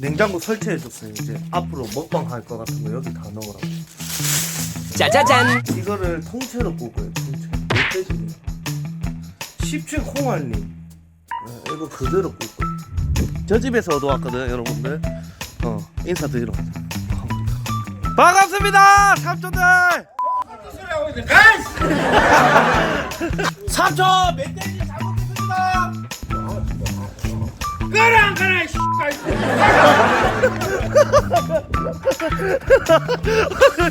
냉장고 설치해줬어요. 이제 앞으로 먹방 할 거 같은 거 여기 다 넣으라고. 짜자잔 이거를 통째로 굽어요. 통째로. 멧돼지님. 17 콩알님. 네, 이거 그대로 굽고요. 저 집에서 얻어왔거든 여러분들. 어 인사드리러 가자. 반갑습니다 삼촌들. 삼촌 멧돼지 그랑 그랑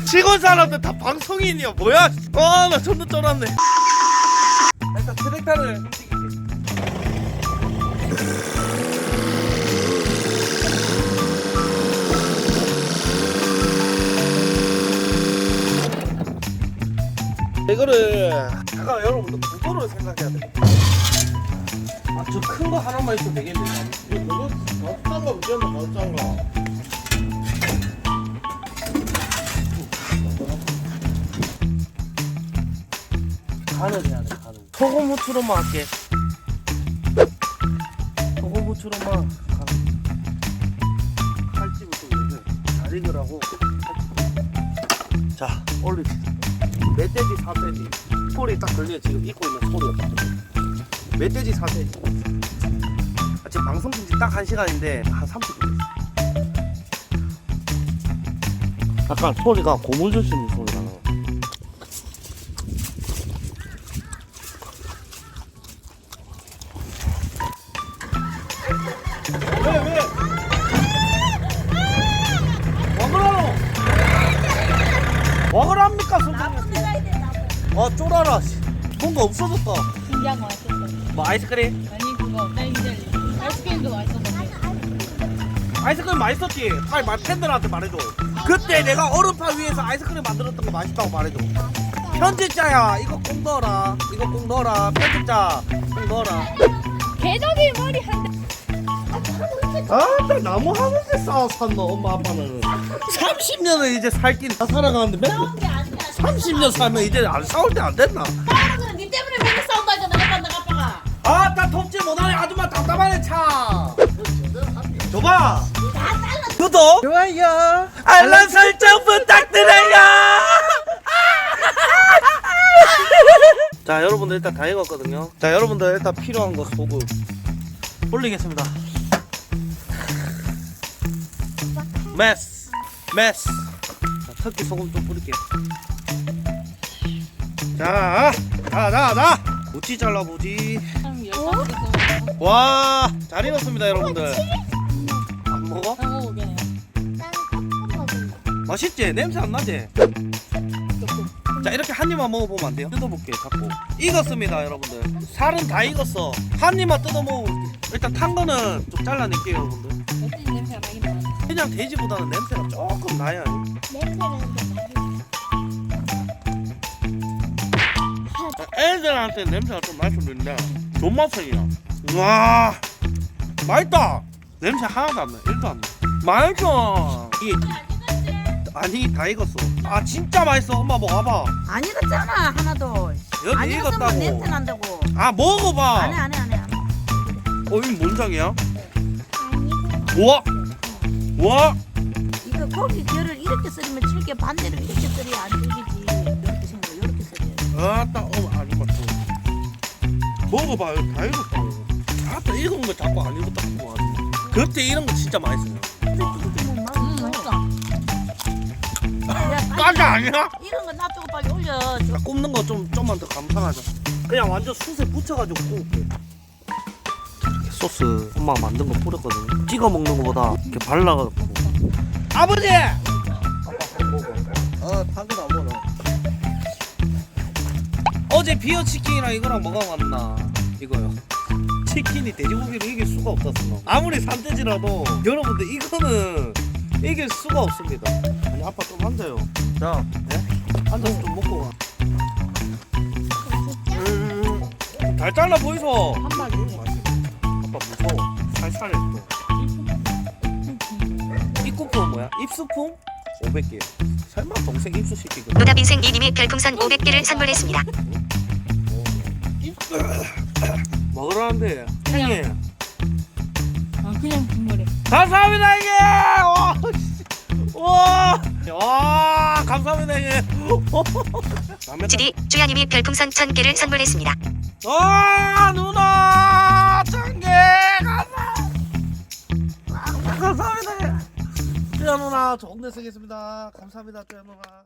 직원 사람들 다 방송인이야. 뭐야 아나 존나 쫄았네. 일단 트랙터를 이거를 잠깐 여러분들 구도를 생각해야 돼. 아저 큰 거 하나만 있어도 되겠네. 이거? 짠거 붙였나 짠거? 간을 해야 돼 간을. 소금 후추로만 할게. 소금 후추로만 간. 칼집을 좀 이제 잘 익으라고. 자 올리지. 멧돼지 사태지 소리 딱 들려 지금 익고 있는 소리가 딱 멧돼지 사태지 아, 지금 방송 준지 딱 한 시간인데 한 30분 됐어 약간 소리가 있는 소리가 나 먹으라노 먹으랍니까 선생님 아 쫄아라 씨. 뭔가 없어졌다 맛있었어. 뭐 아이스크림? 아니 그거 딸기젤리. 아이스크림도 맛있었는데. 아이스크림 맛있었지 빨리 말 팬들한테 말해줘 그때 내가 얼음판 위에서 아이스크림 만들었던 거 맛있다고 말해줘 편집자야 이거 꼭 넣어라 이거 꼭 넣어라 편집자 꼭 넣어라 개덕이 머리 한 대. 아나 나무 하는데 싸워 샀노 엄마 아빠는 30년을 이제 살긴 다 살아가는데 맨날 싸운 게 아니야. 30년 살면 이제 안 싸울 때 안 됐나 돕지 못하네. 아줌마 답답하네 차. 줘봐. 다 잘라. 구독 좋아요. 알람 설정 부탁드려요. 자 여러분들 일단 다 익었거든요. 자 여러분들 일단 필요한 거 소금 올리겠습니다. 메스 메스. 자, 특히 소금 좀 뿌릴게요. 자, 자, 자, 자. 무지 잘라 무지. 와, 잘 익었습니다, 여러분들. 안 먹어? 어 그냥. 맛있지? 냄새 안 나지? 자, 이렇게 한 입만 먹어보면 안 돼요? 뜯어볼게, 갖고. 익었습니다, 여러분들. 살은 다 익었어. 한 입만 뜯어 먹어. 일단 탄 거는 좀 잘라낼게요, 여러분들. 멧돼지 냄새가 나긴 나. 그냥 돼지보다는 냄새가 조금 나야. 애들한테 냄새가 좀 날 수도 있는데 존맛이야. 와 맛있다. 냄새 하나도 안나. 1도 안나. 맛있어. 이게 아니 다 익었어. 아 진짜 맛있어. 엄마 먹어봐. 안 익었잖아 하나도. 여기 안 익었으면 익었다고. 냄새 난다고. 아 먹어봐. 안해 안해 안해 안해. 어 이거 뭔 장이야? 우와. 우와. 이거 고기 결을 이렇게 썰으면 질게 반대로 이렇게 썰어야 안 질기지. 이렇게 생겨 이렇게 썰어야 아따 어 아니 맞다 먹어봐 이거 다 익었다고 아따 익은 거 자꾸 안 익었다고 하지 그때 이런 거 진짜 맛있어요 음 맛있어. 야, 빨리 까자 아니야? 이런 거 놔두고 빨리 올려 나 굽는 거 좀 좀만 더 감상하자. 그냥 완전 숯에 붙여가지고 구울게. 소스 엄마가 만든 거 뿌렸거든. 찍어 먹는 거보다 이렇게 발라가지고. 아버지! 어, 당근 안 먹어. 어제 비어 치킨이랑 이거랑 뭐가 맞나? 이거요. 치킨이 돼지고기를 이길 수가 없었어. 아무리 산돼지라도 여러분들 이거는 이길 수가 없습니다. 아니 아빠 좀 앉아요. 자, 예? 앉아서 좀 먹고 가. 음, 잘 잘라 보이소. 한 마리 아빠 무서워. 살살해 또. 입구품 뭐야? 입수품? 500개. 설마 동생 입수 시키고. 노답 인생 이님이 별풍선 500개를 선물했습니다. 먹으라는데. 형님. 아 그냥 국물에. 감사합니다 이게 와, 씨. 와, 와 감사합니다 이게 남의 GD 주야님이 별풍선 1000개를 선물했습니다. 와 누나 천개 감사 아, 감사합니다 쪼야 누나 정내 쓰겠습니다. 감사합니다, 쪼야 누나.